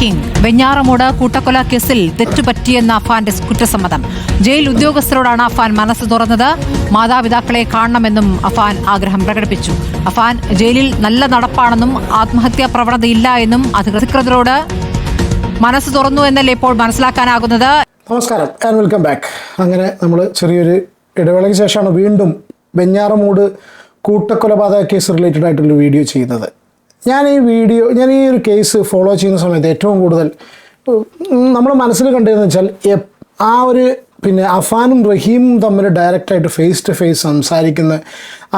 Breaking Venjaramoodu കൂട്ടക്കൊല കേസിൽ തെറ്റുപറ്റിയെന്ന അഫാന്റെ കുറ്റസമ്മതം. ജയിൽ ഉദ്യോഗസ്ഥരോടാണ് അഫാൻ മനസ്സ് തുറന്നത്. മാതാപിതാക്കളെ കാണണമെന്നും അഫാൻ ആഗ്രഹം പ്രകടിപ്പിച്ചു. അഫാൻ ജയിലിൽ നല്ല നടപ്പാണെന്നും ആത്മഹത്യാ പ്രവണതയില്ല എന്നും അധികൃതരോട് മനസ്സ് തുറന്നു എന്നല്ലേ ഇപ്പോൾ മനസ്സിലാക്കാനാകുന്നത്. നമസ്കാരം ആൻഡ് വെൽക്കം ബാക്ക് അങ്ങനെ നമ്മൾ ചെറിയൊരു ഇടവേളയ്ക്ക് ശേഷമാണ് വീണ്ടും വെഞ്ഞാറമൂട് കൂട്ടക്കൊലപാതക കേസ് റിലേറ്റഡ് ആയിട്ടുള്ള വീഡിയോ ചെയ്യുന്നത്. ഞാൻ ഈ വീഡിയോ ഞാൻ ഈ ഒരു കേസ് ഫോളോ ചെയ്യുന്ന സമയത്ത് ഏറ്റവും കൂടുതൽ നമ്മൾ മനസ്സിൽ കണ്ടതെന്ന് വെച്ചാൽ ആ ഒരു പിന്നെ അഫാനും റഹീമും തമ്മിൽ ഡയറക്റ്റായിട്ട് ഫേസ് ടു ഫേസ് സംസാരിക്കുന്ന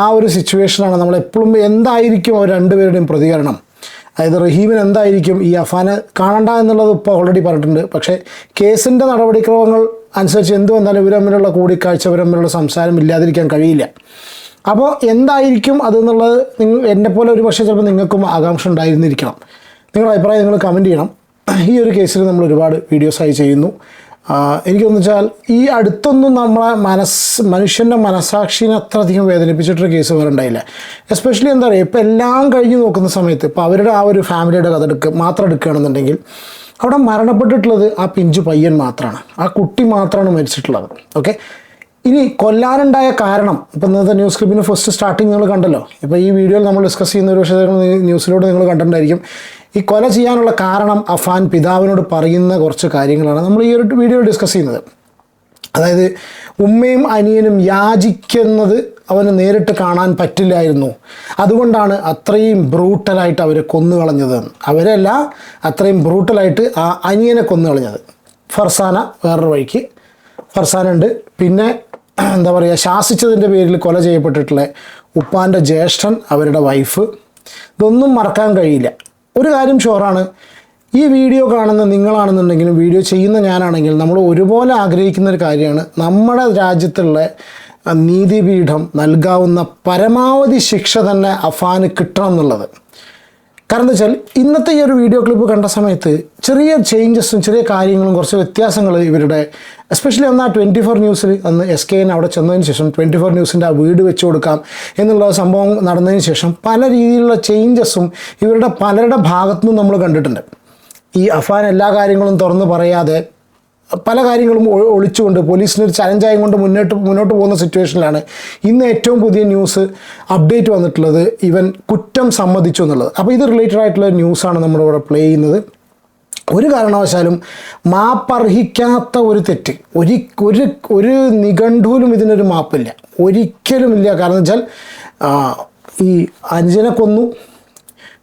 ആ ഒരു സിറ്റുവേഷനാണ് നമ്മൾ എപ്പോഴും എന്തായിരിക്കും അവർ രണ്ടുപേരുടെയും പ്രതികരണം. അതായത് റഹീമിന് എന്തായിരിക്കും ഈ അഫാനെ കാണണ്ട എന്നുള്ളത് ഇപ്പോൾ ഓൾറെഡി പറഞ്ഞിട്ടുണ്ട്. പക്ഷേ കേസിന്റെ നടപടിക്രമങ്ങൾ അനുസരിച്ച് എന്ത് വന്നാലും ഇവർ തമ്മിലുള്ള കൂടിക്കാഴ്ച ഇവർ തമ്മിലുള്ള സംസാരം ഇല്ലാതിരിക്കാൻ കഴിയില്ല. അപ്പോൾ എന്തായിരിക്കും അതെന്നുള്ളത് നിങ്ങൾ എന്നെ പോലെ ഒരു പക്ഷേ ചിലപ്പോൾ നിങ്ങൾക്കും ആകാംക്ഷ ഉണ്ടായിരുന്നിരിക്കണം. നിങ്ങളുടെ അഭിപ്രായം നിങ്ങൾ കമന്റ് ചെയ്യണം. ഈ ഒരു കേസിൽ നമ്മൾ ഒരുപാട് വീഡിയോസായി ചെയ്യുന്നു. എനിക്ക് എനിക്കൊന്ന് വെച്ചാൽ ഈ അടുത്തൊന്നും നമ്മളെ മനസ്സ് മനുഷ്യന്റെ മനസാക്ഷിനെ അത്രയധികം വേദനിപ്പിച്ചിട്ടൊരു കേസ് വേറെ ഉണ്ടായില്ല. എസ്പെഷ്യലി എന്താ പറയുക ഇപ്പോൾ എല്ലാം കഴിഞ്ഞ് നോക്കുന്ന സമയത്ത് ഇപ്പോൾ അവരുടെ ആ ഒരു ഫാമിലിയുടെ കഥ എടുക്കുക മാത്രം എടുക്കുകയാണെന്നുണ്ടെങ്കിൽ അവിടെ മരണപ്പെട്ടിട്ടുള്ളത് ആ പിഞ്ചു പയ്യൻ മാത്രമാണ് ആ കുട്ടി മാത്രമാണ് മരിച്ചിട്ടുള്ളത്. ഓക്കെ ഇനി കൊല്ലാനുണ്ടായ കാരണം ഇപ്പം ഇന്നത്തെ ന്യൂസ് ക്ലിപ്പിന് ഫസ്റ്റ് സ്റ്റാർട്ടിങ് നിങ്ങൾ കണ്ടല്ലോ. ഇപ്പോൾ ഈ വീഡിയോയിൽ നമ്മൾ ഡിസ്കസ് ചെയ്യുന്ന ഒരു പക്ഷേ ന്യൂസിലൂടെ നിങ്ങൾ കണ്ടിട്ടുണ്ടായിരിക്കും. ഈ കൊല ചെയ്യാനുള്ള കാരണം അഫാൻ പിതാവിനോട് പറയുന്ന കുറച്ച് കാര്യങ്ങളാണ് നമ്മൾ ഈ ഒരു വീഡിയോ ഡിസ്കസ് ചെയ്യുന്നത്. അതായത് ഉമ്മയും അനിയനും യാചിക്കുന്നത് അവന് നേരിട്ട് കാണാൻ പറ്റില്ലായിരുന്നു. അതുകൊണ്ടാണ് അത്രയും ബ്രൂട്ടലായിട്ട് അവരെ കൊന്നു കളഞ്ഞത്. അവരല്ല അത്രയും ബ്രൂട്ടലായിട്ട് ആ അനിയനെ കൊന്നു കളഞ്ഞത്. ഫർസാന വേറൊരു വഴിക്ക്. ഫർസാനുണ്ട് പിന്നെ എന്താ പറയുക ശാസിച്ചതിന്റെ പേരിൽ കൊല ചെയ്യപ്പെട്ടിട്ടുള്ള ഉപ്പാന്റെ ജ്യേഷ്ഠൻ അവരുടെ വൈഫ്. ഇതൊന്നും മറക്കാൻ കഴിയില്ല. ഒരു കാര്യം ഷോറാണ് ഈ വീഡിയോ കാണുന്ന നിങ്ങളാണെന്നുണ്ടെങ്കിലും വീഡിയോ ചെയ്യുന്ന ഞാനാണെങ്കിലും നമ്മൾ ഒരുപോലെ ആഗ്രഹിക്കുന്ന ഒരു കാര്യമാണ് നമ്മുടെ രാജ്യത്തുള്ള നീതിപീഠം നൽകാവുന്ന പരമാവധി ശിക്ഷ തന്നെ അഫാന് കിട്ടണം എന്നുള്ളത്. കാരണം എന്താ വെച്ചാൽ ഇന്നത്തെ ഈ ഒരു വീഡിയോ ക്ലിപ്പ് കണ്ട സമയത്ത് ചെറിയ ചേഞ്ചസും ചെറിയ കാര്യങ്ങളും കുറച്ച് വ്യത്യാസങ്ങൾ ഇവരുടെ എസ്പെഷ്യലി അന്ന് ആ ട്വന്റി ഫോർ ന്യൂസിൽ അന്ന് എസ് കെ എൻ അവിടെ ചെന്നതിന് ശേഷം ട്വന്റി ഫോർ ന്യൂസിന്റെ ആ വീട് വെച്ച് കൊടുക്കാം എന്നുള്ള സംഭവം നടന്നതിന് ശേഷം പല രീതിയിലുള്ള ചേഞ്ചസും ഇവരുടെ പലരുടെ ഭാഗത്തുനിന്നും നമ്മൾ കണ്ടിട്ടുണ്ട്. ഈ അഫാൻ എല്ലാ കാര്യങ്ങളും തുറന്ന് പറയാതെ പല കാര്യങ്ങളും ഒളിച്ചുകൊണ്ട് പോലീസിന് ഒരു ചലഞ്ചായും കൊണ്ട് മുന്നോട്ട് മുന്നോട്ട് പോകുന്ന സിറ്റുവേഷനിലാണ് ഇന്ന് ഏറ്റവും പുതിയ ന്യൂസ് അപ്ഡേറ്റ് വന്നിട്ടുള്ളത് ഇവൻ കുറ്റം സമ്മതിച്ചു എന്നുള്ളത്. അപ്പോൾ ഇത് റിലേറ്റഡ് ആയിട്ടുള്ള ന്യൂസാണ് നമ്മളിവിടെ പ്ലേ ചെയ്യുന്നത്. ഒരു കാരണവശാലും മാപ്പർഹിക്കാത്ത ഒരു തെറ്റ്. ഒരു ഒരു ഒരു നിഘണ്ടുവിലും ഇതിനൊരു മാപ്പില്ല. ഒരിക്കലും ഇല്ല കാരണം വെച്ചാൽ ഈ അഞ്ജനെ കൊന്നു.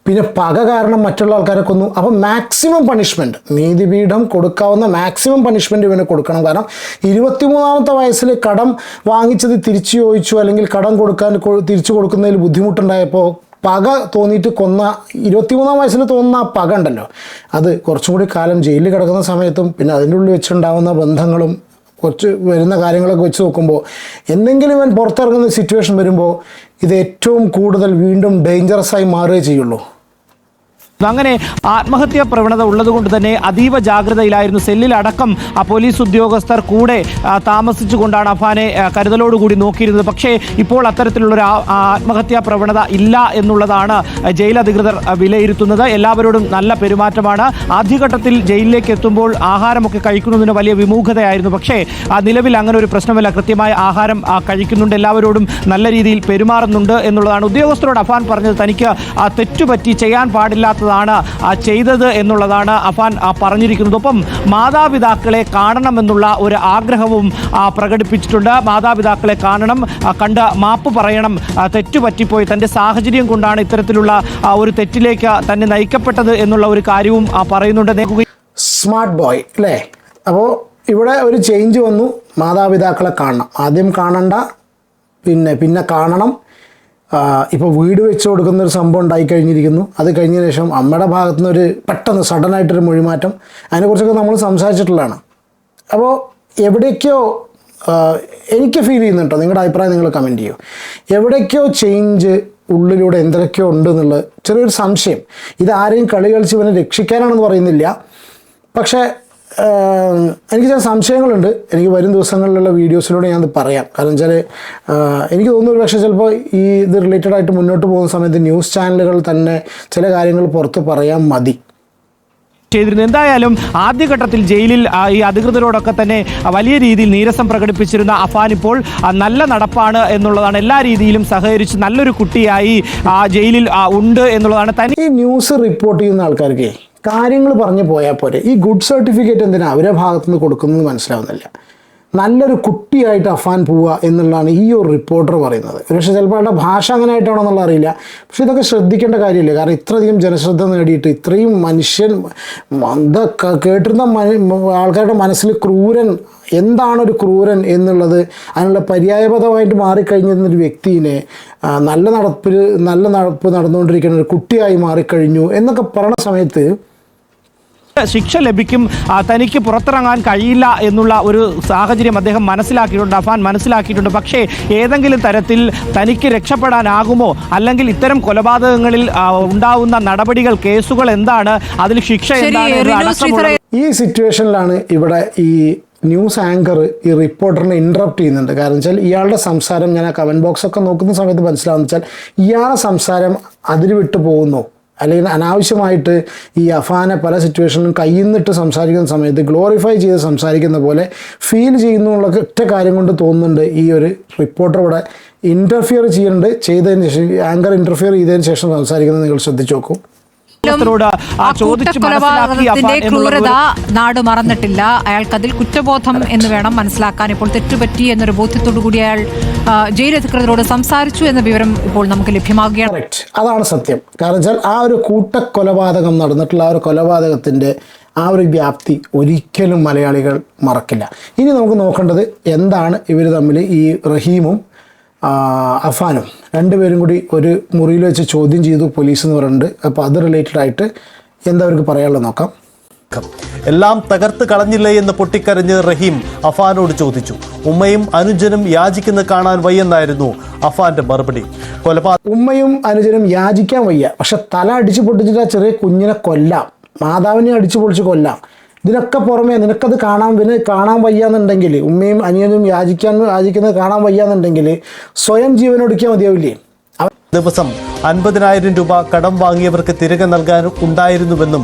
പിന്നെ പക കാരണം മറ്റുള്ള ആൾക്കാരെ കൊന്നു. അപ്പം മാക്സിമം പണിഷ്മെന്റ് നീതിപീഠം കൊടുക്കാവുന്ന മാക്സിമം പണിഷ്മെന്റ് ഇവന് കൊടുക്കണം. കാരണം ഇരുപത്തിമൂന്നാമത്തെ വയസ്സിൽ കടം വാങ്ങിച്ചത് തിരിച്ചു ചോദിച്ചു അല്ലെങ്കിൽ കടം കൊടുക്കാൻ തിരിച്ചു കൊടുക്കുന്നതിൽ ബുദ്ധിമുട്ടുണ്ടായപ്പോൾ പക തോന്നിയിട്ട് കൊന്ന ഇരുപത്തിമൂന്നാം വയസ്സിൽ തോന്നുന്ന ആ പക ഉണ്ടല്ലോ. അത് കുറച്ചും കൂടി കാലം ജയിലിൽ കിടക്കുന്ന സമയത്തും പിന്നെ അതിന്റെ ഉള്ളിൽ വെച്ചുണ്ടാവുന്ന ബന്ധങ്ങളും കുറച്ച് വരുന്ന കാര്യങ്ങളൊക്കെ വെച്ച് നോക്കുമ്പോൾ എന്തെങ്കിലും ഇവൻ പുറത്തിറങ്ങുന്ന സിറ്റുവേഷൻ വരുമ്പോൾ ഇത് ഏറ്റവും കൂടുതൽ വീണ്ടും ഡേഞ്ചറസ് ആയി മാറുകയേ ചെയ്യുള്ളൂ. അങ്ങനെ ആത്മഹത്യാ പ്രവണത ഉള്ളതുകൊണ്ട് തന്നെ അതീവ ജാഗ്രതയിലായിരുന്നു. സെല്ലിലടക്കം ആ പോലീസ് ഉദ്യോഗസ്ഥർ കൂടെ താമസിച്ചു കൊണ്ടാണ് അഫാനെ കരുതലോടുകൂടി നോക്കിയിരുന്നത്. പക്ഷേ ഇപ്പോൾ അത്തരത്തിലുള്ളൊരു ആത്മഹത്യാ പ്രവണത ഇല്ല എന്നുള്ളതാണ് ജയിൽ അധികൃതർ വിലയിരുത്തുന്നത്. എല്ലാവരോടും നല്ല പെരുമാറ്റമാണ്. ആദ്യഘട്ടത്തിൽ ജയിലിലേക്ക് എത്തുമ്പോൾ ആഹാരമൊക്കെ കഴിക്കുന്നതിന് വലിയ വിമുഖതയായിരുന്നു. പക്ഷേ ആ, നിലവിൽ അങ്ങനെ ഒരു പ്രശ്നമില്ല. കൃത്യമായ ആഹാരം കഴിക്കുന്നുണ്ട്. എല്ലാവരോടും നല്ല രീതിയിൽ പെരുമാറുന്നുണ്ട് എന്നുള്ളതാണ്. ഉദ്യോഗസ്ഥരോട് അഫാൻ പറഞ്ഞത് തനിക്ക് തെറ്റുപറ്റി ചെയ്യാൻ പാടില്ലാത്തതാണ് ആ ചെയ്തത് എന്നുള്ളതാണ് അഫാൻ പറഞ്ഞിരിക്കുന്നത്. ഒപ്പം മാതാപിതാക്കളെ കാണണമെന്നുള്ള ഒരു ആഗ്രഹവും പ്രകടിപ്പിച്ചിട്ടുണ്ട്. മാതാപിതാക്കളെ കാണണം കണ്ട് മാപ്പ് പറയണം. തെറ്റുപറ്റിപ്പോയി. തന്റെ സാഹചര്യം കൊണ്ടാണ് ഇത്തരത്തിലുള്ള ഒരു തെറ്റിലേക്ക് തന്നെ നയിക്കപ്പെട്ടത് എന്നുള്ള ഒരു കാര്യവും പറയുന്നുണ്ട്. സ്മാർട്ട് ബോയ് അല്ലേ? അപ്പോൾ ഇവിടെ ഒരു ചേഞ്ച് വന്നു. മാതാപിതാക്കളെ കാണണം. ആദ്യം കാണണ്ട പിന്നെ പിന്നെ കാണണം. ഇപ്പോൾ വീട് വെച്ച് കൊടുക്കുന്ന ഒരു സംഭവം ഉണ്ടായി കഴിഞ്ഞിരിക്കുന്നു. അത് കഴിഞ്ഞ ശേഷം അമ്മയുടെ ഭാഗത്തു നിന്ന് ഒരു പെട്ടെന്ന് സഡനായിട്ടൊരു മൊഴിമാറ്റം അതിനെക്കുറിച്ചൊക്കെ നമ്മൾ സംസാരിച്ചിട്ടുള്ളതാണ്. അപ്പോൾ എവിടേക്കോ എനിക്ക് ഫീൽ ചെയ്യുന്നുണ്ടോ നിങ്ങളുടെ അഭിപ്രായം നിങ്ങൾ കമന്റ് ചെയ്യൂ. എവിടേക്കോ ചേഞ്ച് ഉള്ളിലൂടെ എന്തൊക്കെയോ ഉണ്ട് എന്നുള്ളത് ചെറിയൊരു സംശയം. ഇത് ആരെയും കളി കളിച്ച് ഇവനെ രക്ഷിക്കാനാണെന്ന് പറയുന്നില്ല. പക്ഷേ എനിക്ക് ചില സംശയങ്ങളുണ്ട്. എനിക്ക് വരും ദിവസങ്ങളിലുള്ള വീഡിയോസിലൂടെ ഞാനത് പറയാം. കാരണം വെച്ചാൽ എനിക്ക് തോന്നുന്നു ഒരു പക്ഷേ ചിലപ്പോൾ ഈ ഇത് റിലേറ്റഡ് ആയിട്ട് മുന്നോട്ട് പോകുന്ന സമയത്ത് ന്യൂസ് ചാനലുകൾ തന്നെ ചില കാര്യങ്ങൾ പുറത്ത് പറയാൻ മതി. ചെയ്തിരുന്നു. എന്തായാലും ആദ്യഘട്ടത്തിൽ ജയിലിൽ ഈ അധികൃതരോടൊക്കെ തന്നെ വലിയ രീതിയിൽ നീരസം പ്രകടിപ്പിച്ചിരുന്ന അഫാൻ ഇപ്പോൾ നല്ല നടപ്പാണ് എന്നുള്ളതാണ്. എല്ലാ രീതിയിലും സഹകരിച്ച് നല്ലൊരു കുട്ടിയായി ആ, ജയിലിൽ ഉണ്ട് എന്നുള്ളതാണ് തനി ന്യൂസ് റിപ്പോർട്ട് ചെയ്യുന്ന ആൾക്കാർക്ക് കാര്യങ്ങൾ പറഞ്ഞു പോയാൽ പോരെ. ഈ ഗുഡ് സർട്ടിഫിക്കറ്റ് എന്തിനാണ് അവരുടെ ഭാഗത്തുനിന്ന് കൊടുക്കുന്നത് മനസ്സിലാവുന്നില്ല. നല്ലൊരു കുട്ടിയായിട്ട് അഫാൻ പോവുക എന്നുള്ളതാണ് ഈ ഒരു റിപ്പോർട്ടർ പറയുന്നത്. പക്ഷേ ചിലപ്പോൾ അയാളുടെ ഭാഷ അങ്ങനെ ആയിട്ടാണോ എന്നുള്ള അറിയില്ല. പക്ഷേ ഇതൊക്കെ ശ്രദ്ധിക്കേണ്ട കാര്യമില്ല. കാരണം ഇത്രയധികം ജനശ്രദ്ധ നേടിയിട്ട് ഇത്രയും മനുഷ്യൻ മന്ദ കേട്ടിരുന്ന ആൾക്കാരുടെ മനസ്സിൽ ക്രൂരൻ എന്താണ് ഒരു ക്രൂരൻ എന്നുള്ളത് അതിനുള്ള പര്യായപദമായിട്ട് മാറിക്കഴിഞ്ഞിരുന്ന ഒരു വ്യക്തിനെ നല്ല നടപ്പിൽ നല്ല നടപ്പ് നടന്നുകൊണ്ടിരിക്കുന്ന ഒരു കുട്ടിയായി മാറിക്കഴിഞ്ഞു എന്നൊക്കെ പറയുന്ന സമയത്ത് ശിക്ഷ ലഭിക്കും തനിക്ക് പുറത്തിറങ്ങാൻ കഴിയില്ല എന്നുള്ള ഒരു സാഹചര്യം അദ്ദേഹം മനസ്സിലാക്കിയിട്ടുണ്ട് അഫാൻ മനസ്സിലാക്കിയിട്ടുണ്ട്. പക്ഷേ ഏതെങ്കിലും തരത്തിൽ തനിക്ക് രക്ഷപ്പെടാനാകുമോ അല്ലെങ്കിൽ ഇത്തരം കൊലപാതകങ്ങളിൽ ഉണ്ടാവുന്ന നടപടികൾ കേസുകൾ എന്താണ് അതിൽ ശിക്ഷ എന്താണ് ഈ സിറ്റുവേഷനിലാണ് ഇവിടെ ഈ ന്യൂസ് ആങ്കർ ഈ റിപ്പോർട്ടറിനെ ഇൻട്രപ്റ്റ് ചെയ്യുന്നുണ്ട്. കാരണം വെച്ചാൽ ഇയാളുടെ സംസാരം ഞാൻ ആ കമന്റ് ബോക്സൊക്കെ നോക്കുന്ന സമയത്ത് മനസ്സിലാവുന്ന വെച്ചാൽ ഇയാളുടെ സംസാരം അതിൽ വിട്ടു പോകുന്നു. അല്ലെങ്കിൽ അനാവശ്യമായിട്ട് ഈ അഫാനെ പല സിറ്റുവേഷനിലും കയ്യിന്നിട്ട് സംസാരിക്കുന്ന സമയത്ത് ഗ്ലോറിഫൈ ചെയ്ത് സംസാരിക്കുന്ന പോലെ ഫീൽ ചെയ്യുന്നു എന്നുള്ള ഒറ്റ കാര്യം കൊണ്ട് തോന്നുന്നുണ്ട് ഈ ഒരു റിപ്പോർട്ടർ ഇവിടെ ഇന്റർഫിയർ ചെയ്യുന്നുണ്ട് ചെയ്തതിന് ശേഷം ആങ്കർ ഇന്റർഫിയർ ചെയ്തതിന് ശേഷം സംസാരിക്കുന്നത് നിങ്ങൾ ശ്രദ്ധിച്ചു നോക്കൂ. ക്രൂരത നാട് മറന്നിട്ടില്ല. അയാൾക്ക് അതിൽ കുറ്റബോധം എന്ന് വേണം മനസ്സിലാക്കാൻ. ഇപ്പോൾ തെറ്റുപറ്റി എന്നൊരു ബോധ്യത്തോടു കൂടി അയാൾ അധികൃതരോട് സംസാരിച്ചു എന്ന വിവരം ഇപ്പോൾ നമുക്ക് ലഭ്യമാകുകയാണ് അതാണ് സത്യം. കാരണം വെച്ചാൽ ആ ഒരു കൂട്ടക്കൊലപാതകം നടന്നിട്ടുള്ള ആ ഒരു കൊലപാതകത്തിന്റെ ആ ഒരു വ്യാപ്തി ഒരിക്കലും മലയാളികൾ മറക്കില്ല. ഇനി നമുക്ക് നോക്കേണ്ടത് എന്താണ് ഇവർ തമ്മിൽ ഈ റഹീമും അഫാനും. രണ്ടുപേരും കൂടി ഒരു മുറിയിൽ വെച്ച് ചോദ്യം ചെയ്തു പോലീസ് എന്ന് പറയുന്നുണ്ട് അപ്പോൾ അത് റിലേറ്റഡ് ആയിട്ട് എന്താ അവർക്ക് പറയാനുള്ളത് നോക്കാം. എല്ലാം തകർത്ത് കളഞ്ഞില്ലേ എന്ന് പൊട്ടിക്കരഞ്ഞ് റഹീം അഫാനോട് ചോദിച്ചു. ഉമ്മയും അനുജനും യാചിക്കുന്ന കാണാൻ വയ്യെന്നായിരുന്നു അഫാന്റെ മറുപടി. കൊലപാതക ഉമ്മയും അനുജനും യാചിക്കാൻ വയ്യ. പക്ഷെ തല അടിച്ചു പൊട്ടിച്ചിട്ട് ആ ചെറിയ കുഞ്ഞിനെ കൊല്ലാം. മാതാവിനെ അടിച്ചു പൊളിച്ച് കൊല്ലാം. ഇതിനൊക്കെ പുറമേ നിനക്കത് കാണാൻ പിന്നെ കാണാൻ വയ്യാന്നുണ്ടെങ്കിൽ ഉമ്മയും അനിയനും യാചിക്കാൻ യാചിക്കുന്നത് കാണാൻ വയ്യാന്നുണ്ടെങ്കിൽ സ്വയം ജീവനൊടുക്കിയാൽ മതിയാവില്ലേ? ദിവസം അൻപതിനായിരം രൂപ കടം വാങ്ങിയവർക്ക് തിരികെ നൽകാൻ ഉണ്ടായിരുന്നുവെന്നും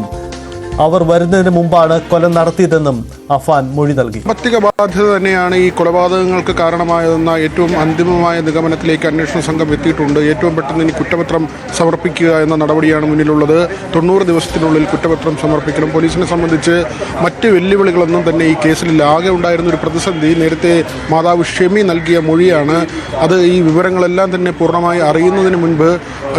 അവർ വരുന്നതിന് മുമ്പാണ് കൊല നടത്തിയതെന്നും അഫാൻ മൊഴി നൽകി. സാമ്പത്തിക ബാധ്യത തന്നെയാണ് ഈ കൊലപാതകങ്ങൾക്ക് കാരണമായതെന്ന ഏറ്റവും അന്തിമമായ നിഗമനത്തിലേക്ക് അന്വേഷണ സംഘം എത്തിയിട്ടുണ്ട്. ഏറ്റവും പെട്ടെന്ന് ഇനി കുറ്റപത്രം സമർപ്പിക്കുക എന്ന നടപടിയാണ് മുന്നിലുള്ളത്. തൊണ്ണൂറ് ദിവസത്തിനുള്ളിൽ കുറ്റപത്രം സമർപ്പിക്കണം. പോലീസിനെ സംബന്ധിച്ച് മറ്റ് വെല്ലുവിളികളൊന്നും തന്നെ ഈ കേസിൽ ആകെ ഉണ്ടായിരുന്ന ഒരു പ്രതിസന്ധി നേരത്തെ മാതാവ് ഷെമി നൽകിയ മൊഴിയാണ്. അത് ഈ വിവരങ്ങളെല്ലാം തന്നെ പൂർണമായി അറിയുന്നതിന് മുൻപ്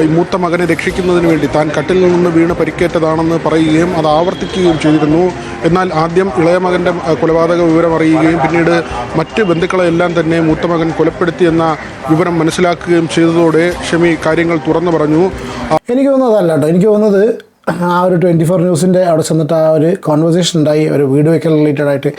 ഈ മൂത്ത മകനെ രക്ഷിക്കുന്നതിന് വേണ്ടി താൻ കട്ടിൽ നിന്ന് വീണ് പരിക്കേറ്റതാണെന്ന് പറയുകയും അത് ആവർത്തിക്കുകയും ചെയ്തിരുന്നു. എന്നാൽ ആദ്യം ഇളയ മകന്റെ കൊലപാതക വിവരം അറിയുകയും പിന്നീട് മറ്റ് ബന്ധുക്കളെല്ലാം തന്നെ മൂത്തമകൻ കൊലപ്പെടുത്തിയെന്ന വിവരം മനസ്സിലാക്കുകയും ചെയ്തതോടെ ഷമി കാര്യങ്ങൾ തുറന്നു പറഞ്ഞു. എനിക്ക് തോന്നുന്നത് അതല്ല കേട്ടോ. എനിക്ക് തോന്നുന്നത് ആ ഒരു ട്വന്റി ഫോർ ന്യൂസിന്റെ അവിടെ ചെന്നിട്ട് ആ ഒരു കോൺവെർസേഷൻ ഉണ്ടായി. ഒരു വീഡിയോ വയ്ക്കൽ റിലേറ്റഡ് ആയിട്ട്.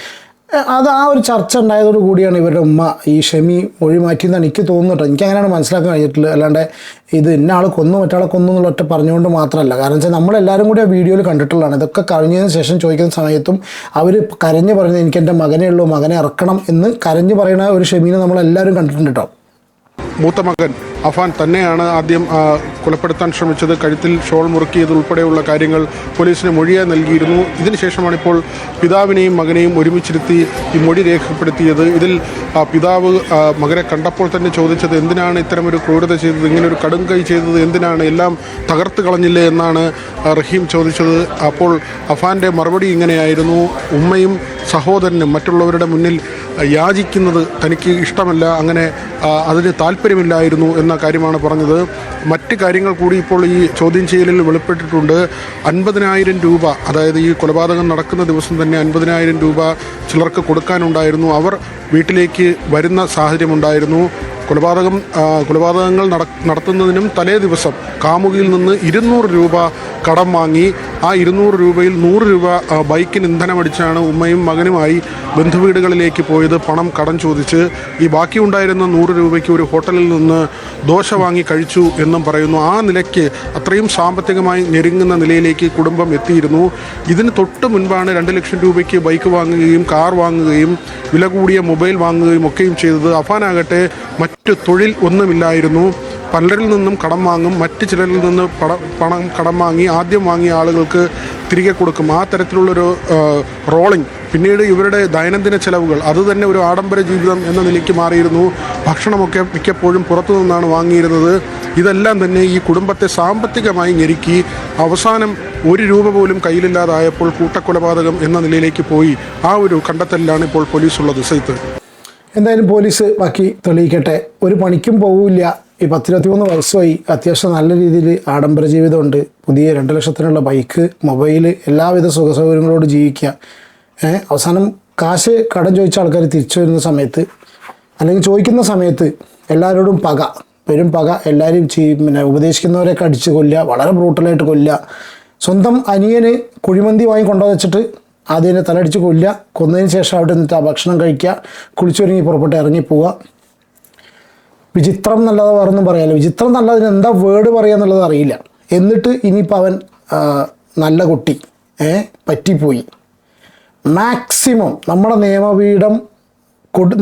അത് ആ ഒരു ചർച്ച ഉണ്ടായതോടു കൂടിയാണ് ഇവരുടെ ഉമ്മ ഈ ഷെമി മൊഴി മാറ്റിയെന്നാണ് എനിക്ക് തോന്നുന്നു കേട്ടോ. എനിക്ക് അങ്ങനെയാണ് മനസ്സിലാക്കാൻ കഴിഞ്ഞിട്ടുള്ളത്. അല്ലാണ്ട് ഇത് ഇന്ന ആൾ കൊന്നു മറ്റാളെ കൊന്നു എന്നുള്ള ഒറ്റ പറഞ്ഞുകൊണ്ട് മാത്രമല്ല. കാരണം വെച്ചാൽ നമ്മളെല്ലാവരും കൂടി ആ വീഡിയോയിൽ കണ്ടിട്ടുള്ളതാണ്. ഇതൊക്കെ കഴിഞ്ഞതിന് ശേഷം ചോദിക്കുന്ന സമയത്തും അവർ കരഞ്ഞു പറയുന്നത് എനിക്ക് എന്റെ മകനെ ഉള്ളൂ മകനെ ഇറക്കണം എന്ന് കരഞ്ഞു പറയുന്ന ഒരു ഷെമീനെ നമ്മളെല്ലാവരും കണ്ടിട്ടുണ്ട് കേട്ടോ. മൂത്ത മകൻ അഫാൻ തന്നെയാണ് ആദ്യം കൊലപ്പെടുത്താൻ ശ്രമിച്ചത്. കഴുത്തിൽ ഷോൾ മുറുക്കിയത് ഉൾപ്പെടെയുള്ള കാര്യങ്ങൾ പോലീസിന് മൊഴിയായി നൽകിയിരുന്നു. ഇതിനുശേഷമാണ് ഇപ്പോൾ പിതാവിനെയും മകനെയും ഒരുമിച്ചിരുത്തി ഈ മൊഴി രേഖപ്പെടുത്തിയത്. ഇതിൽ പിതാവ് മകനെ കണ്ടപ്പോൾ തന്നെ ചോദിച്ചത് എന്തിനാണ് ഇത്തരമൊരു ക്രൂരത ചെയ്തത്? ഇങ്ങനൊരു കടും കൈ ചെയ്തത് എന്തിനാണ്? എല്ലാം തകർത്ത് കളഞ്ഞില്ലേ എന്നാണ് റഹീം ചോദിച്ചത്. അപ്പോൾ അഫാന്റെ മറുപടി ഇങ്ങനെയായിരുന്നു. ഉമ്മയും സഹോദരനും മറ്റുള്ളവരുടെ മുന്നിൽ യാചിക്കുന്നത് തനിക്ക് ഇഷ്ടമല്ല അങ്ങനെ അതിന് താല്പര്യമില്ലായിരുന്നു എന്ന കാര്യമാണ് പറഞ്ഞത്. മറ്റ് കാര്യങ്ങൾ കൂടി ഇപ്പോൾ ഈ ചോദ്യം ചെയ്യലിൽ വെളിപ്പെട്ടിട്ടുണ്ട്. അൻപതിനായിരം രൂപ അതായത് ഈ കൊലപാതകം നടക്കുന്ന ദിവസം തന്നെ അൻപതിനായിരം രൂപ ചിലർക്ക് കൊടുക്കാനുണ്ടായിരുന്നു. അവർ വീട്ടിലേക്ക് വരുന്ന സാഹചര്യമുണ്ടായിരുന്നു. കൊലപാതകം കൊലപാതകങ്ങൾ നടത്തുന്നതിനും തലേ ദിവസം കാമുകിയിൽ നിന്ന് ഇരുന്നൂറ് രൂപ കടം വാങ്ങി ആ ഇരുന്നൂറ് രൂപയിൽ നൂറ് രൂപ ബൈക്കിന് ഇന്ധനമടിച്ചാണ് ഉമ്മയും മകനുമായി ബന്ധുവീടുകളിലേക്ക് പോയത് പണം കടം ചോദിച്ച്. ഈ ബാക്കിയുണ്ടായിരുന്ന നൂറ് രൂപയ്ക്ക് ഒരു ഹോട്ടലിൽ നിന്ന് ദോശ വാങ്ങി കഴിച്ചു എന്നും പറയുന്നു. ആ നിലയ്ക്ക് അത്രയും സാമ്പത്തികമായി ഞെരുങ്ങുന്ന നിലയിലേക്ക് കുടുംബം എത്തിയിരുന്നു. ഇതിന് തൊട്ട് മുൻപാണ് രണ്ട് ലക്ഷം രൂപയ്ക്ക് ബൈക്ക് വാങ്ങുകയും കാർ വാങ്ങുകയും വില കൂടിയ മൊബൈൽ വാങ്ങുകയും ഒക്കെയും ചെയ്തത്. അഫാനാകട്ടെ മറ്റു തൊഴിൽ ഒന്നുമില്ലായിരുന്നു. പലരിൽ നിന്നും കടം വാങ്ങും മറ്റ് ചിലരിൽ നിന്ന് പട പണം കടം വാങ്ങി ആദ്യം വാങ്ങിയ ആളുകൾക്ക് തിരികെ കൊടുക്കും. ആ തരത്തിലുള്ളൊരു റോളിംഗ് പിന്നീട് ഇവരുടെ ദൈനംദിന ചെലവുകൾ. അത് തന്നെ ഒരു ആഡംബര ജീവിതം എന്ന നിലയ്ക്ക് മാറിയിരുന്നു. ഭക്ഷണമൊക്കെ മിക്കപ്പോഴും പുറത്തു നിന്നാണ് വാങ്ങിയിരുന്നത്. ഇതെല്ലാം തന്നെ ഈ കുടുംബത്തെ സാമ്പത്തികമായി ഞെരുക്കി അവസാനം ഒരു രൂപ പോലും കയ്യിലില്ലാതായപ്പോൾ കൂട്ടക്കൊലപാതകം എന്ന നിലയിലേക്ക് പോയി. ആ ഒരു കണ്ടെത്തലിലാണ് ഇപ്പോൾ പോലീസുള്ളത്. സൈത്ത് എന്തായാലും പോലീസ് ബാക്കി തെളിയിക്കട്ടെ. ഒരു പണിക്കും പോവില്ല. ഈ പത്തിരുപത്തിമൂന്ന് വയസ്സുമായി അത്യാവശ്യം നല്ല രീതിയിൽ ആഡംബര ജീവിതമുണ്ട്. പുതിയ രണ്ട് ലക്ഷത്തിനുള്ള ബൈക്ക് മൊബൈൽ എല്ലാവിധ സുഖ സൗകര്യങ്ങളോട് ജീവിക്കുക അവസാനം കാശ് കടം ചോദിച്ച ആൾക്കാർ തിരിച്ചു വരുന്ന സമയത്ത് അല്ലെങ്കിൽ ചോദിക്കുന്ന സമയത്ത് എല്ലാവരോടും പക വരും പക എല്ലാവരും ചെയ് പിന്നെ ഉപദേശിക്കുന്നവരെയൊക്കെ അടിച്ച് കൊല്ലുക വളരെ ബ്രൂട്ടലായിട്ട് കൊല്ലുക. സ്വന്തം അനിയന് കുഴിമന്തി വാങ്ങി കൊണ്ടുവച്ചിട്ട് ആദ്യം തലടിച്ച് കൊല്ലുക. കൊന്നതിന് ശേഷം അവിടെ നിന്നിട്ട് ആ ഭക്ഷണം കഴിക്കുക. കുളിച്ചൊരുങ്ങി പുറപ്പെട്ട് ഇറങ്ങിപ്പോവുക വിചിത്രം നല്ലത് വേറൊന്നും പറയാല്ല. വിചിത്രം നല്ലതിന് എന്താ വേർഡ് പറയുക എന്നുള്ളത് അറിയില്ല. എന്നിട്ട് ഇനിയിപ്പോൾ അവൻ നല്ല കുട്ടി ഏ പറ്റിപ്പോയി. മാക്സിമം നമ്മുടെ നിയമപീഠം കൊടു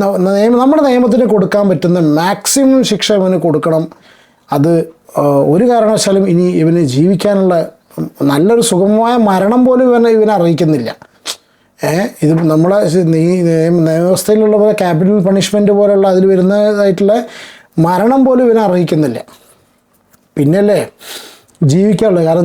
നമ്മുടെ നിയമത്തിന് കൊടുക്കാൻ പറ്റുന്ന മാക്സിമം ശിക്ഷ ഇവന് കൊടുക്കണം. അത് ഒരു കാരണവശാലും ഇനി ഇവന് ജീവിക്കാനുള്ള നല്ലൊരു സുഗമമായ മരണം പോലും ഇവനെ ഇവനെ അറിയിക്കുന്നില്ല. ഇത് നമ്മളെ ശ- നീ നിയമ നിയമവ്യവസ്ഥയിലുള്ള പോലെ ക്യാപിറ്റൽ പണിഷ്മെന്റ് പോലുള്ള അതിൽ വരുന്നതായിട്ടുള്ള മരണം പോലും ഇവനെ അറിയിക്കുന്നില്ല. പിന്നല്ലേ ജീവിക്കാനുള്ളത്. കാരണം